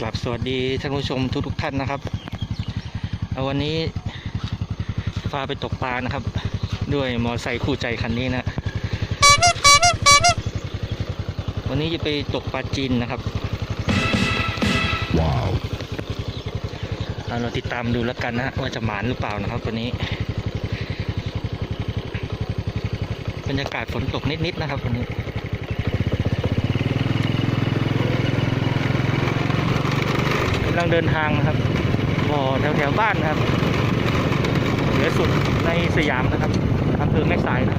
กลับสวัสดีท่านผู้ชมทุกทุกๆท่านนะครับเอาวันนี้พาไปตกปลานะครับ ด้วยมอไซค์คู่ใจคันนี้นะ วันนี้จะไปตกปลาจีนนะครับ ว้าวเราติดตามดูแล้วกันนะฮะว่าจะหมานหรือเปล่านะครับวันนี้บรรยากาศฝนตกนิดๆนะครับวันนี้ำลังเดินทางครับบ่อแถวแถวๆบ้านครับเหนือสุดในสยามนะครับอำเภอแม่สายนะ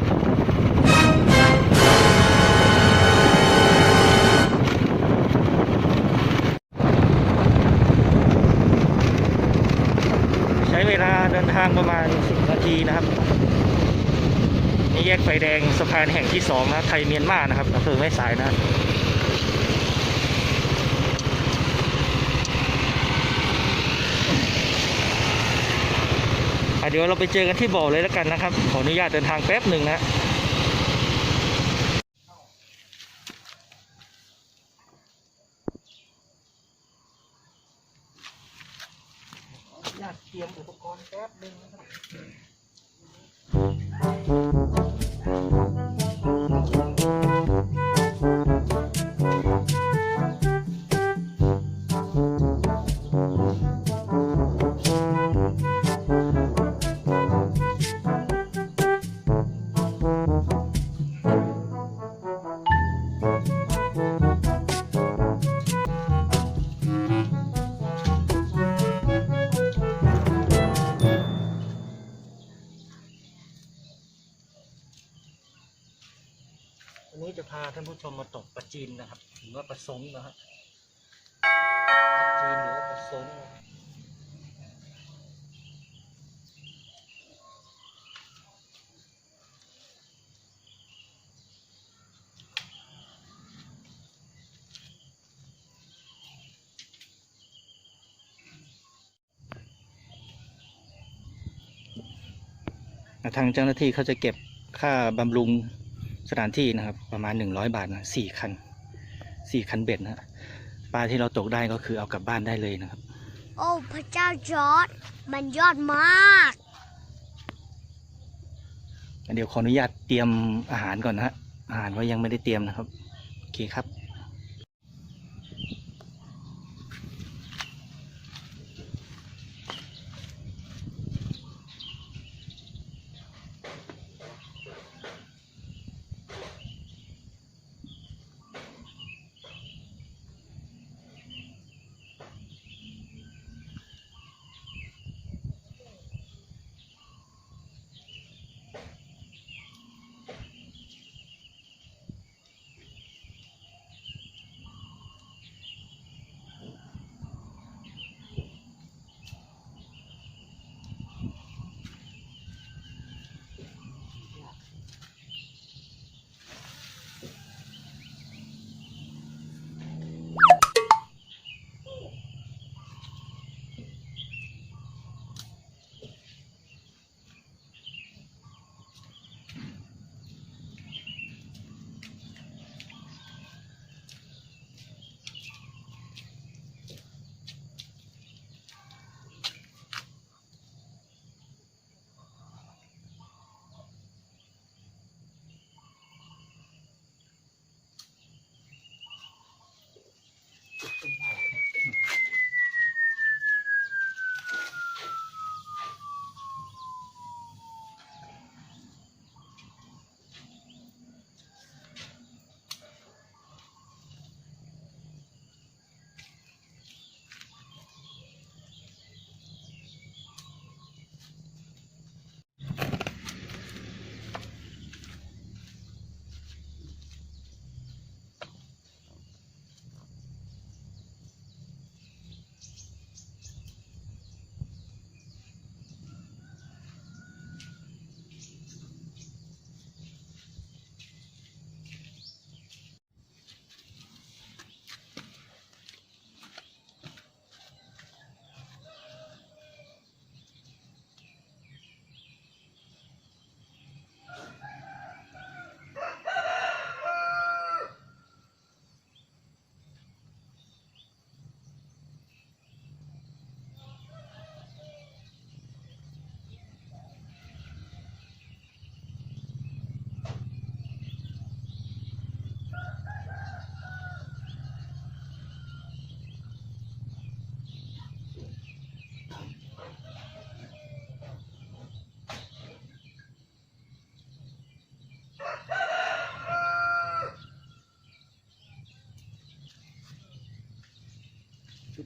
ใช้เวลาเดินทางประมาณ 10 นาทีนะครับนี่แยกไฟแดงสะพานแห่งที่สองนะครับไทยเมียนมานะครับอำเภอแม่สายนะครับ อะ เดี๋ยวเราไปเจอกันที่บ่อเลยแล้วกันนะครับ ขออนุญาตเดินทางแป๊บหนึ่งนะอยากเตรียมอุปกรณ์แป๊บหนึ่งนะครับ หรือว่าปลาซงนะครับปลาจีนหรือว่าปลาซงทางเจ้าหน้าที่เขาจะเก็บค่าบำรุงสถานที่นะครับ ประมาณ 100 บาทนะสี่คัน สี่คันเบ็ดนะฮะปลาที่เราตกได้ก็คือเอากลับบ้านได้เลยนะครับ โอ้พระเจ้าจอร์ดมันยอดมาก เดี๋ยวขออนุญาตเตรียมอาหารก่อนนะฮะอาหารว่ายังไม่ได้เตรียมนะครับ โอเคครับ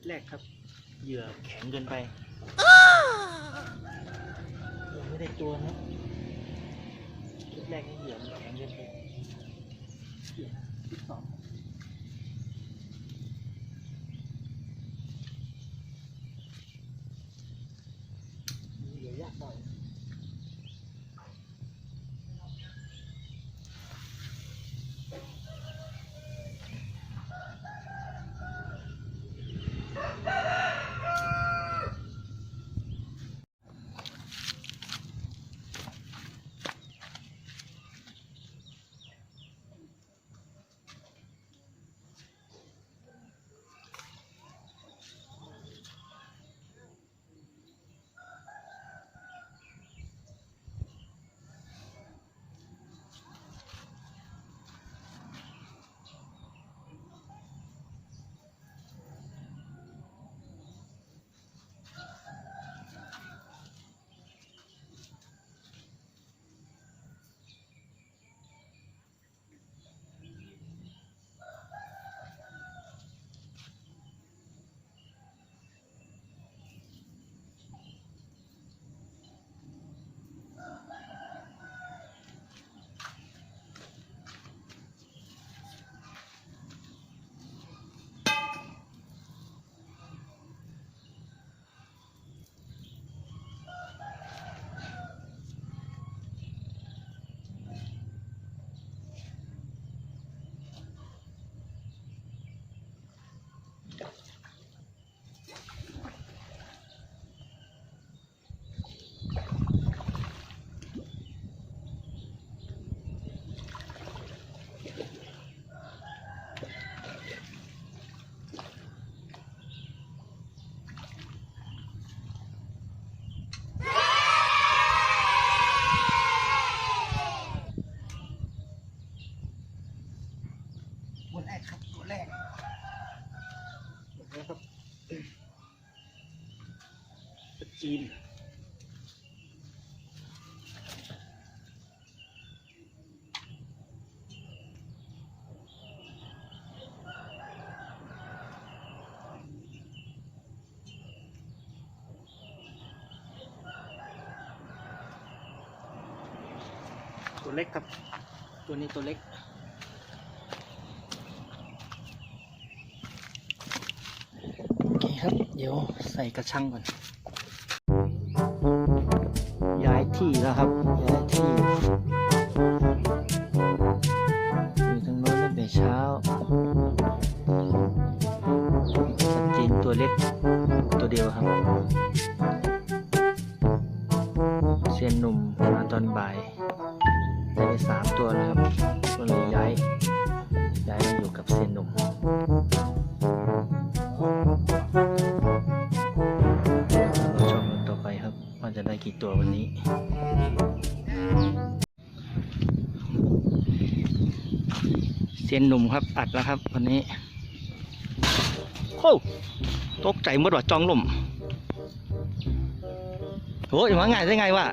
แรกครับ เหยื่อแข็งเกินไปยังไม่ได้ตัวนะชุดแรกนี่เหยื่อมันแข็งเกินไปเหยื่อชุดสอง จีน ตัวเล็กครับ ตัวนี้ตัวเล็กโอเคครับ เดี๋ยวใส่กระชังก่อน ตัวเดียวครับ เซียนหนุ่มมาตอนบ่ายได้ไปสามตัวแล้วครับก็เลยย้าย ย้ายมาอยู่กับเซียนหนุ่มเราชมกันต่อไปครับว่าจะได้กี่ตัววันนี้เซียนหนุ่มครับอัดแล้วครับวันนี้โอ้ ตกใจหมดว่าจองล่มโอ้ยมาง่ายได้ไงวะ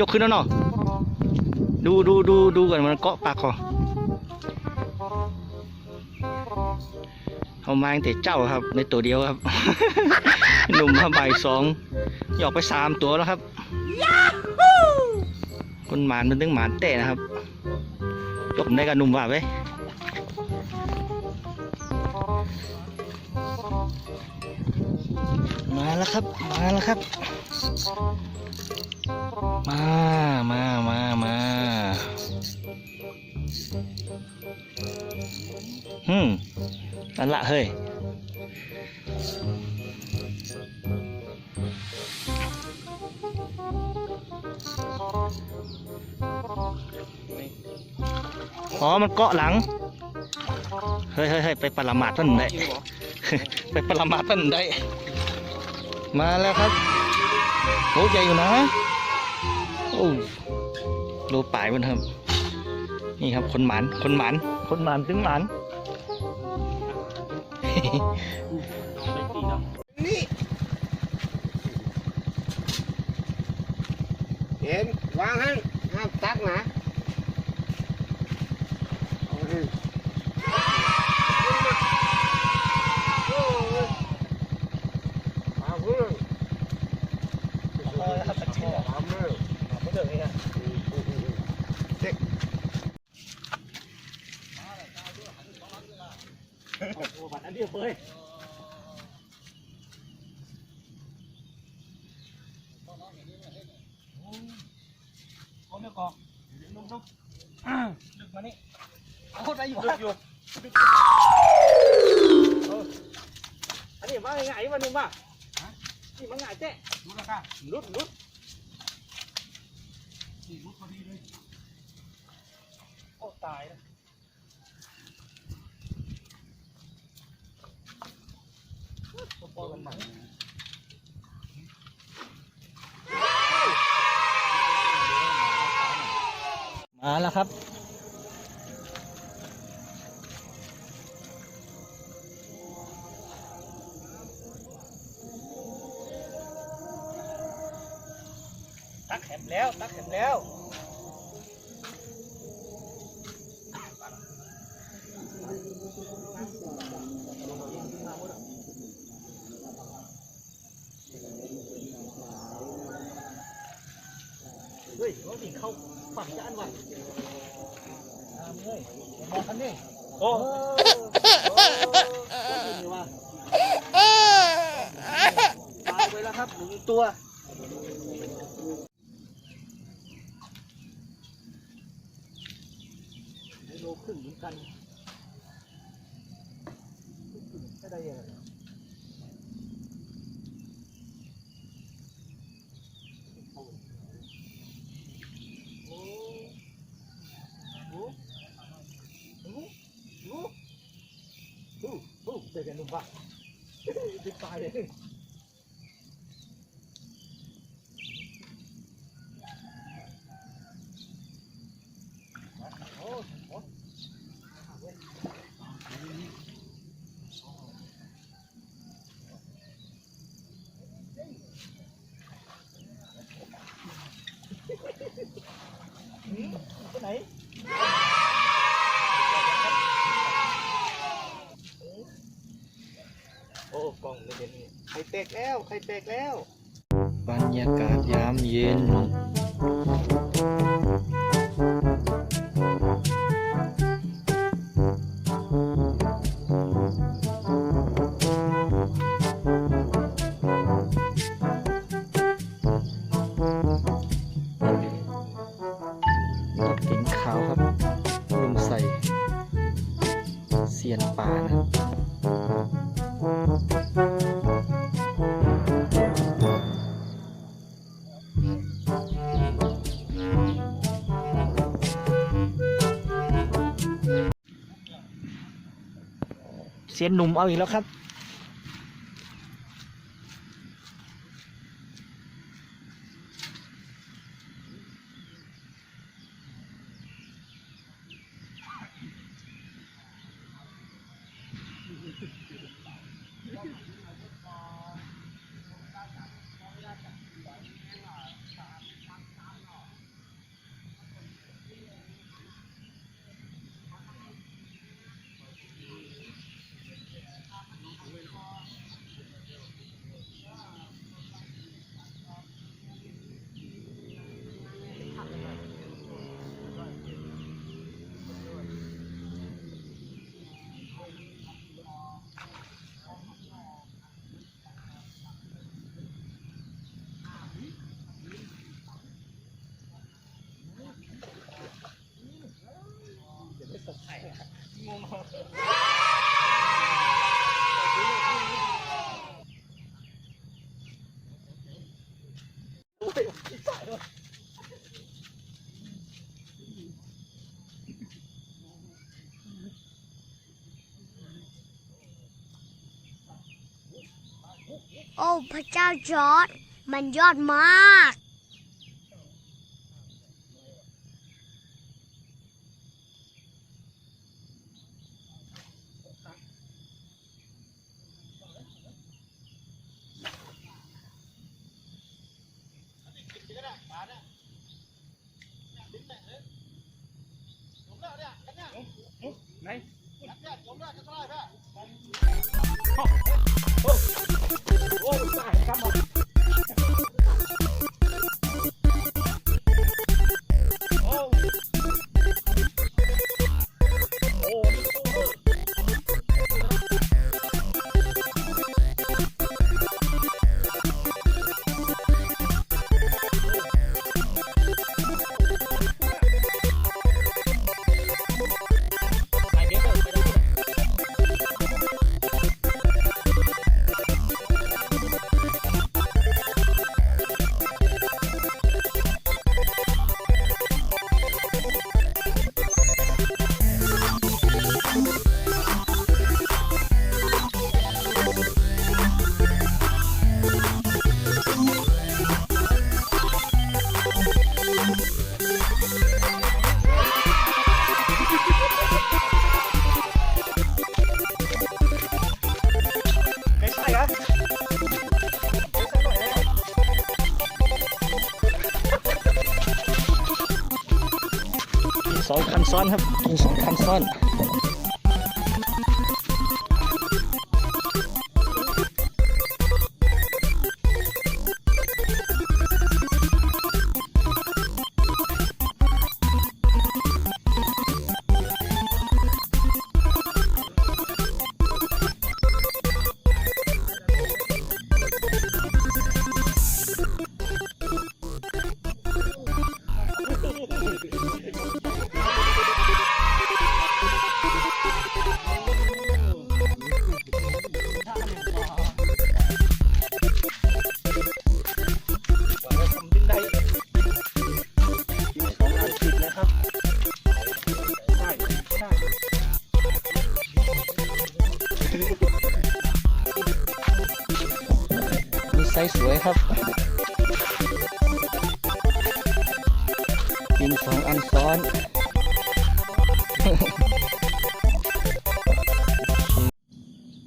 ยกขึ้นแล้วเนาะดูดูดูดูก่อนมันเกาะปากคอเอามาตั้งแต่เจ้าครับ ในตัวเดียวครับ หนุ่มมาใบายสองหยอกไปสามตัวแล้วครับคนหมานมันตึงหมานเตะนะครับ ยกผมได้กับหนุ่มว่าไว้ แล้วครับ มาแล้วครับ มา มา มา มาฮึมนั่นละเฮ้ย อ๋อ มันเกาะหลัง เฮ้ยเฮ้ยเฮ้ยไปปรมาทมันได้ ไปปรมาทมันได้ มาแล้วครับโอ้ใหญ่อยู่นะโอ้โลป่ายมันครับ นี่ครับคนหมานคนหมานคนหมานถึงหมานเห็นวางให้ห้ามตักนะเอาให้ พอแล้วครับตะเกียบ ทำเลย ไม่เดือดเลยนะโอ้โหบัตรอันเดียวเลย โอ้ไม่กอกลุกลุกดึกมานี่เอาได้อยู่ดึกอยู่อันนี้ว่าไงวันนึงว่านี่มันไงเจ๊รุดแล้วค่รุดรุดโอ้ตายแล้วปอยมันมามาแล้วครับ ตักแขมแล้ว ตักแขมแล้ว เฮ้ยเขาดิ่งเข้าฝั่งจานว่ะตามเลยมองคันนี้โอ้โหว่ะตายไปแล้วครับหนึ่ง ตัว โลขึ้นเหมือนกันไม่ได้ยังไง เจอกันนุ่มปะดึกตายเลยไปไหน โอ้กล้องไม่เห็นนี่ไข่ แตกแล้วไข่แตกแล้ว บรรยากาศยามเย็น เสียนหนุ่มเอาอีกแล้วครับ โอ้ พระเจ้าจอร์ดมันยอดมากโอ้ยต สองคันซ้อนครับสองคันซ้อน ครับกินสองอันซ้อน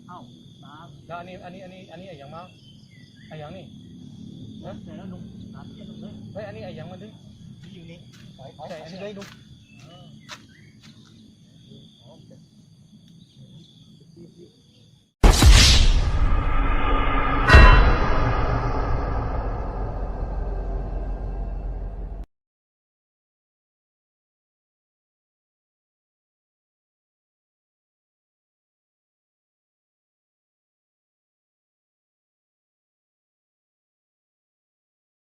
เอ้าแล้วอันนี้อันนี้อันนี้อันนี้ไอ้ยังมาไอ้ยังนี่ฮะแต่แล้วลุงหาที่ลุงเลยเฮ้ยอันนี้ไอ้ยังมันดิที่อยู่นี่ใส่ใส่อันนี้เลยลุงเออ